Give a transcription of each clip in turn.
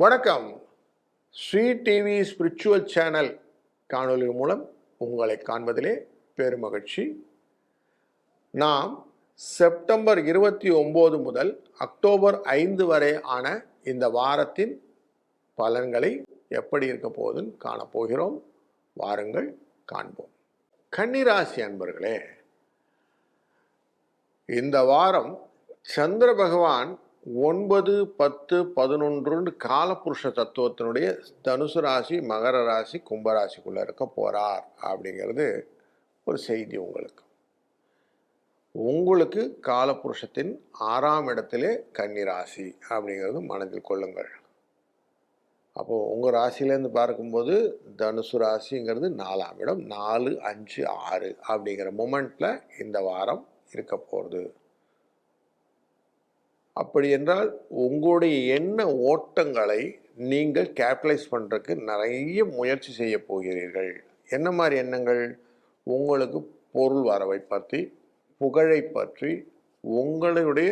வணக்கம். Sri TV spiritual channel காணொலி மூலம் உங்களை காண்பதிலே பெருமகிழ்ச்சி. நாம் செப்டம்பர் இருபத்தி ஒம்பது முதல் அக்டோபர் ஐந்து வரை ஆன இந்த வாரத்தின் பலன்களை எப்படி இருக்க போகுதுன்னு காணப்போகிறோம் வாருங்கள் காண்போம். கன்னிராசி அன்பர்களே இந்த வாரம் சந்திர பகவான் ஒன்பது பத்து பதினொன்று காலபுருஷ தத்துவத்தினுடைய தனுசு ராசி மகர ராசி கும்பராசிக்குள்ளே இருக்க போகிறார் அப்படிங்கிறது ஒரு செய்தி உங்களுக்கு. உங்களுக்கு காலபுருஷத்தின் ஆறாம் இடத்திலே கன்னிராசி அப்படிங்கிறது மனதில் கொள்ளுங்கள். அப்போது உங்கள் ராசியிலேருந்து பார்க்கும்போது தனுசு ராசிங்கிறது நாலாம் இடம் நாலு அஞ்சு ஆறு அப்படிங்கிற மூமெண்ட்டில் இந்த வாரம் இருக்க போகிறது அப்படி என்றால் உங்களுடைய எண்ண ஓட்டங்களை நீங்கள் கேபிட்டலைஸ் பண்ணுறதுக்கு நிறைய முயற்சி செய்ய போகிறீர்கள். என்ன மாதிரி எண்ணங்கள்? உங்களுக்கு பொருள் வரவை பற்றி புகழை பற்றி உங்களுடைய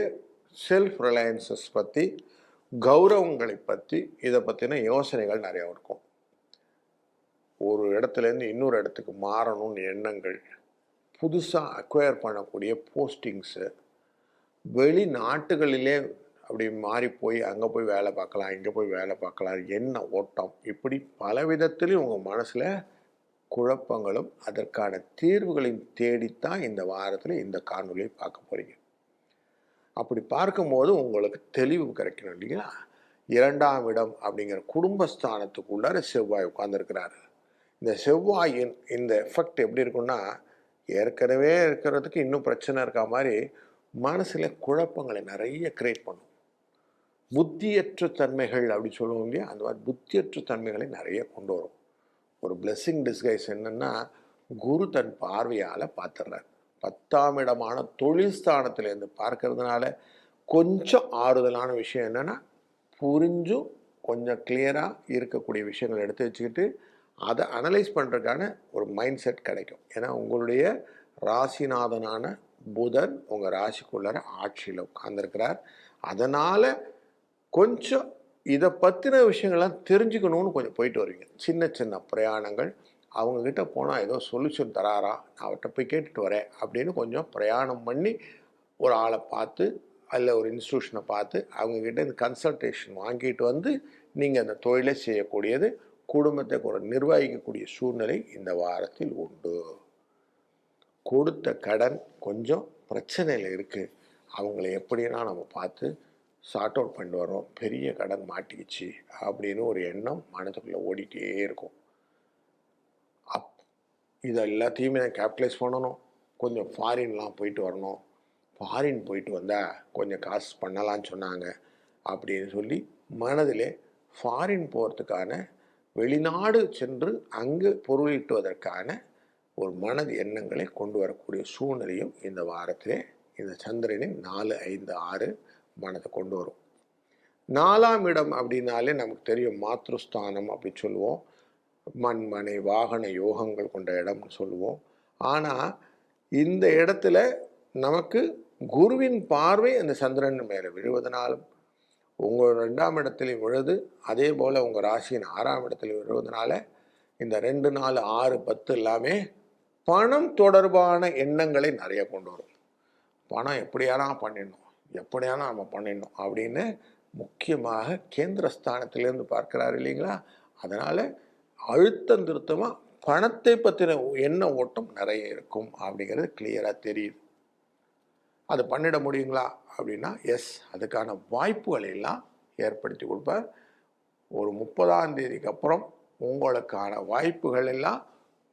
செல்ஃப் ரிலையன்சஸ் பற்றி கௌரவங்களை பற்றி இதை பற்றின யோசனைகள் நிறையா இருக்கும். ஒரு இடத்துலேருந்து இன்னொரு இடத்துக்கு மாறணும்னு எண்ணங்கள் புதுசாக அக்வயர் பண்ணக்கூடிய போஸ்டிங்ஸு வெளிநாட்டுகளிலே அப்படி மாறி போய் அங்கே போய் வேலை பார்க்கலாம் இங்கே போய் வேலை பார்க்கலாம் என்ன ஓட்டம்? இப்படி பல விதத்துலேயும் உங்கள் மனசில் குழப்பங்களும் அதற்கான தீர்வுகளையும் தேடித்தான் இந்த வாரத்தில் இந்த காணொலியை பார்க்க போகிறீங்க அப்படி பார்க்கும்போது உங்களுக்கு தெளிவு கிடைக்கணும் இல்லைங்களா? இரண்டாம் இடம் அப்படிங்கிற குடும்பஸ்தானத்துக்குள்ளார செவ்வாய் உட்கார்ந்துருக்கிறாரு. இந்த செவ்வாயின் இந்த எஃபெக்ட் எப்படி இருக்குன்னா ஏற்கனவே இருக்கிறதுக்கு இன்னும் பிரச்சனை இருக்கா மாதிரி மனசில் குழப்பங்களை நிறைய கிரியேட் பண்ணும். புத்தியற்ற தன்மைகள் அப்படி சொல்லுவோம் இல்லையா? அந்த மாதிரி புத்தியற்ற தன்மைகளை நிறைய கொண்டு வரும். ஒரு பிளெஸ்ஸிங் டிஸ்கைஸ் என்னென்னா குரு தன் பார்வையால் பார்த்துடுறார். பத்தாம் இடமான தொழில் ஸ்தானத்திலேருந்து பார்க்கறதுனால கொஞ்சம் ஆறுதலான விஷயம் என்னென்னா புரிஞ்சும் கொஞ்சம் கிளியராக இருக்கக்கூடிய விஷயங்கள் எடுத்து வச்சுக்கிட்டு அதை அனலைஸ் பண்ணுறதுக்கான ஒரு மைண்ட் செட் கிடைக்கும். ஏன்னா உங்களுடைய ராசிநாதனான புதன் உங்கள் ராசிக்குள்ளார ஆட்சியில் உட்கார்ந்துருக்கிறார். அதனால் கொஞ்சம் இதை பற்றின விஷயங்கள்லாம் தெரிஞ்சுக்கணும்னு கொஞ்சம் போயிட்டு வருவீங்க சின்ன சின்ன பிரயாணங்கள். அவங்கக்கிட்ட போனால் ஏதோ சொல்யூஷன் தராரா? நான் அவர்கிட்ட போய் கேட்டுட்டு வரேன் அப்படின்னு கொஞ்சம் பிரயாணம் பண்ணி ஒரு ஆளை பார்த்து அல்ல ஒரு இன்ஸ்டியூஷனை பார்த்து அவங்கக்கிட்ட இந்த கன்சல்டேஷன் வாங்கிட்டு வந்து நீங்கள் அந்த தொழிலை செய்யக்கூடியது குடும்பத்தை ஒரு நிர்வகிக்கக்கூடிய சூழ்நிலை இந்த வாரத்தில் உண்டு. கொடுத்த கடன் கொஞ்சம் பிரச்சனையில் இருக்குது அவங்கள எப்படின்னா நம்ம பார்த்து சார்ட் அவுட் பண்ணிட்டு வரோம் பெரிய கடன் மாட்டிக்கிச்சு அப்படின்னு ஒரு எண்ணம் மனதுக்குள்ளே ஓடிட்டே இருக்கும். அப் இதை எல்லாத்தையுமே நான் கேபிட்டலைஸ் பண்ணணும். கொஞ்சம் ஃபாரின்லாம் போயிட்டு வரணும். ஃபாரின் போயிட்டு வந்தால் கொஞ்சம் காசு பண்ணலான்னு சொன்னாங்க அப்படின்னு சொல்லி மனதிலே ஃபாரின் போகிறதுக்கான வெளிநாடு சென்று அங்கு பொருளீட்டுவதற்கான ஒரு மனது எண்ணங்களை கொண்டு வரக்கூடிய சூழ்நிலையும் இந்த வாரத்திலே இந்த சந்திரனின் நாலு ஐந்து ஆறு மனதை கொண்டு வரும். நாலாம் இடம் அப்படின்னாலே நமக்கு தெரியும் மாத்ருஸ்தானம் அப்படி சொல்லுவோம். மண் மனை வாகன யோகங்கள் கொண்ட இடம்னு சொல்லுவோம். ஆனால் இந்த இடத்துல நமக்கு குருவின் பார்வை அந்த சந்திரன் மேலே விழுவதனாலும் உங்கள் ரெண்டாம் இடத்துலையும் விழுது அதே போல் உங்கள் ராசியின் ஆறாம் இடத்துலையும் விழுவதனால இந்த ரெண்டு நாலு ஆறு பத்து எல்லாமே பணம் தொடர்பான எண்ணங்களை நிறைய கொண்டு வரும். பணம் எப்படியானா பண்ணிடணும் எப்படியானா நம்ம பண்ணிடணும் அப்படின்னு முக்கியமாக கேந்திரஸ்தானத்திலேருந்து பார்க்குறாரு இல்லைங்களா? அதனால் அழுத்தம் திருத்தமாக பணத்தை பற்றின எண்ண ஓட்டம் நிறைய இருக்கும் அப்படிங்கிறது கிளியராக தெரியுது. அது பண்ணிட முடியுங்களா அப்படின்னா எஸ் அதுக்கான வாய்ப்புகளை எல்லாம் ஏற்படுத்தி கொடுப்பார். ஒரு முப்பதாம் தேதிக்கு அப்புறம் உங்களுக்கான வாய்ப்புகள் எல்லாம்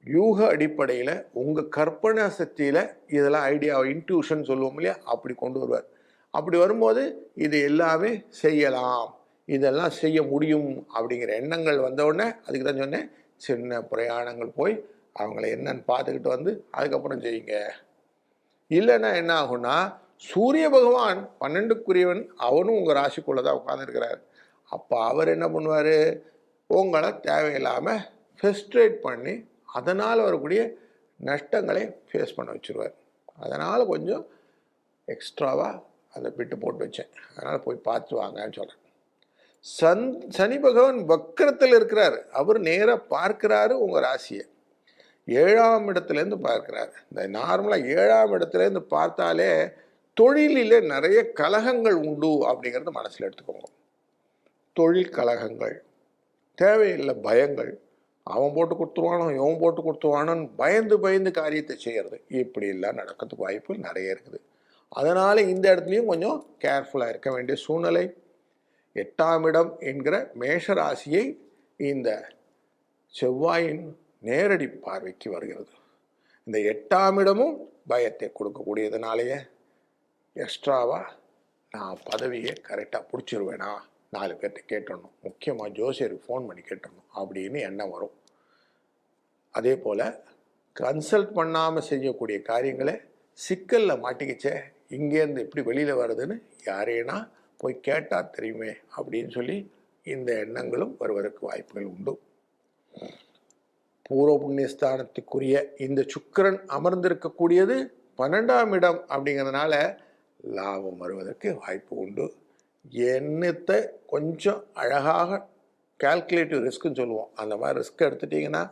யூக அடிப்படையில் உங்கள் கற்பனை சக்தியில் இதெல்லாம் ஐடியா இன்ட்யூஷன் சொல்லுவோம் இல்லையா? அப்படி கொண்டு வருவார். அப்படி வரும்போது இது எல்லாமே செய்யலாம். இதெல்லாம் செய்ய முடியும் அப்படிங்கிற எண்ணங்கள் வந்தவுடனே அதுக்கு தான் சொன்னேன். சின்ன பிரயாணங்கள் போய் அவங்கள என்னன்னு பார்த்துக்கிட்டு வந்து அதுக்கப்புறம் செய்யுங்க இல்லைன்னா என்ன ஆகும்னா சூரிய பகவான் பன்னெண்டுக்குரியவன் அவனும் உங்கள் ராசிக்குள்ளே தான் உட்காந்துருக்கிறார் அப்போ அவர் என்ன பண்ணுவார்? உங்களை தேவையில்லாமல் ஃபெஸ்ட்ரேட் பண்ணி அதனால் வரக்கூடிய நஷ்டங்களை ஃபேஸ் பண்ண வச்சுருவார். அதனால் கொஞ்சம் எக்ஸ்ட்ராவாக அந்த பிட்டு போட்டு வச்சேன். அதனால் போய் பார்த்து வாங்கன்னு சொல்கிறேன் சன் சனி பகவான் வக்கரத்தில் இருக்கிறார். அவர் நேராக பார்க்கிறாரு உங்கள் ராசியை. ஏழாம் இடத்துலேருந்து பார்க்கிறார். இந்த நார்மலாக ஏழாம் இடத்துலேருந்து பார்த்தாலே தொழிலில் நிறைய கலகங்கள் உண்டு அப்படிங்கிறத மனசில் எடுத்துக்கோங்க. தொழில் கலகங்கள் தேவையில்லை பயங்கள் அவன் போட்டு கொடுத்துருவானோ இவன் போட்டு கொடுத்துருவானோன்னு பயந்து பயந்து காரியத்தை செய்கிறது இப்படி நடக்கிறதுக்கு வாய்ப்பு நிறைய இருக்குது. அதனால் இந்த இடத்துலையும் கொஞ்சம் கேர்ஃபுல்லாக இருக்க வேண்டிய சூழ்நிலை. எட்டாம் இடம் என்கிற மேஷ ராசியை இந்த செவ்வாயின் நேரடி பார்வைக்கு வருகிறது. இந்த எட்டாம் இடமும் பயத்தை கொடுக்கக்கூடியதுனாலேயே எக்ஸ்ட்ராவாக நான் பதவியை கரெக்டாக பிடிச்சிருவேனா? நாலு பேர்கிட்ட கேட்டுடணும் முக்கியமாக ஜோசியருக்கு ஃபோன் பண்ணி கேட்டுடணும் அப்படின்னு எண்ணம் வரும். அதே போல் கன்சல்ட் பண்ணாமல் செய்யக்கூடிய காரியங்களை சிக்கலில் மாட்டிக்கிச்சே இங்கேருந்து எப்படி வெளியில் வருதுன்னு யாரேனா போய் கேட்டால் தெரியுமே அப்படின்னு சொல்லி இந்த எண்ணங்களும் வருவதற்கு வாய்ப்புகள் உண்டு. பூர்வ புண்ணியஸ்தானத்துக்குரிய இந்த சுக்கிரன் அமர்ந்திருக்கக்கூடியது பன்னெண்டாம் இடம் அப்படிங்கிறதுனால லாபம் வருவதற்கு வாய்ப்பு உண்டு. என்னத்தை கொஞ்சம் அழகாக கால்குலேட்டிவ் ரிஸ்க்குன்னு சொல்லுவோம். அந்த மாதிரி ரிஸ்க் எடுத்துட்டிங்கன்னா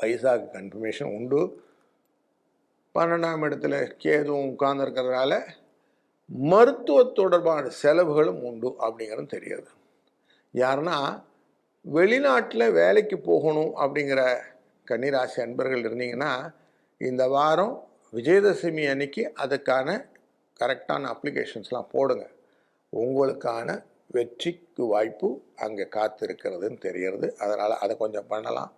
பைசாக்கு கன்ஃபர்மேஷன் உண்டு. பன்னெண்டாம் இடத்துல கேதுவும் உட்கார்ந்துருக்கிறதுனால மருத்துவ தொடர்பான செலவுகளும் உண்டு அப்படிங்கிறது தெரியாது. யாருன்னா வெளிநாட்டில் வேலைக்கு போகணும் அப்படிங்கிற கன்னிராசி அன்பர்கள் இருந்தீங்கன்னா இந்த வாரம் விஜயதசமி அன்னைக்கு அதுக்கான கரெக்டான அப்ளிகேஷன்ஸ்லாம் போடுங்க. உங்களுக்கான வெற்றிக்கு வாய்ப்பு அங்கே காத்திருக்கிறதுன்னு தெரியறது அதனால் அதை கொஞ்சம் பண்ணலாம்.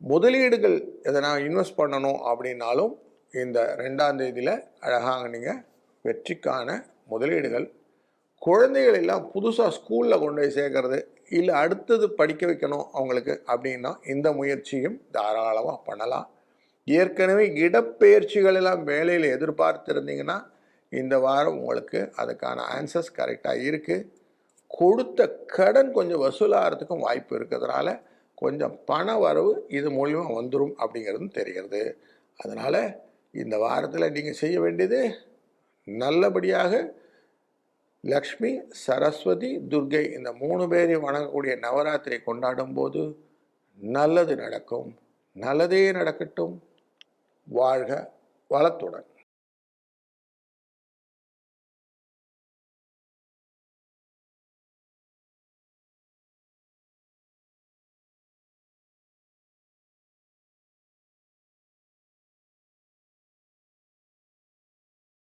முதலீடுகள் எதனா இன்வெஸ்ட் பண்ணணும் அப்படின்னாலும் இந்த ரெண்டாம் தேதியில் அழகாக நீங்கள் வெற்றிக்கான முதலீடுகள். குழந்தைகள் எல்லாம் புதுசாக ஸ்கூலில் கொண்டு போய் சேர்க்கறது இல்லை அடுத்தது படிக்க வைக்கணும் அவங்களுக்கு அப்படின்னா இந்த முயற்சியும் தாராளமாக பண்ணலாம். ஏற்கனவே இடப்பெயர்ச்சிகள் எல்லாம் வேலையில் எதிர்பார்த்துருந்தீங்கன்னா இந்த வாரம் உங்களுக்கு அதுக்கான ஆன்சர்ஸ் கரெக்டாக இருக்குது கொடுத்த கடன் கொஞ்சம் வசூலாகிறதுக்கும் வாய்ப்பு இருக்கிறதுனால கொஞ்சம் பண வரவு இது மூலிமா வந்துடும் அப்படிங்கிறது தெரிகிறது. அதனால் இந்த வாரத்தில் நீங்கள் செய்ய வேண்டியது நல்லபடியாக லக்ஷ்மி சரஸ்வதி துர்கை இந்த மூணு பேரையும் வணங்கக்கூடிய நவராத்திரி கொண்டாடும் போது நல்லது நடக்கும். நல்லதே நடக்கட்டும். வாழ்க வளத்துடன்.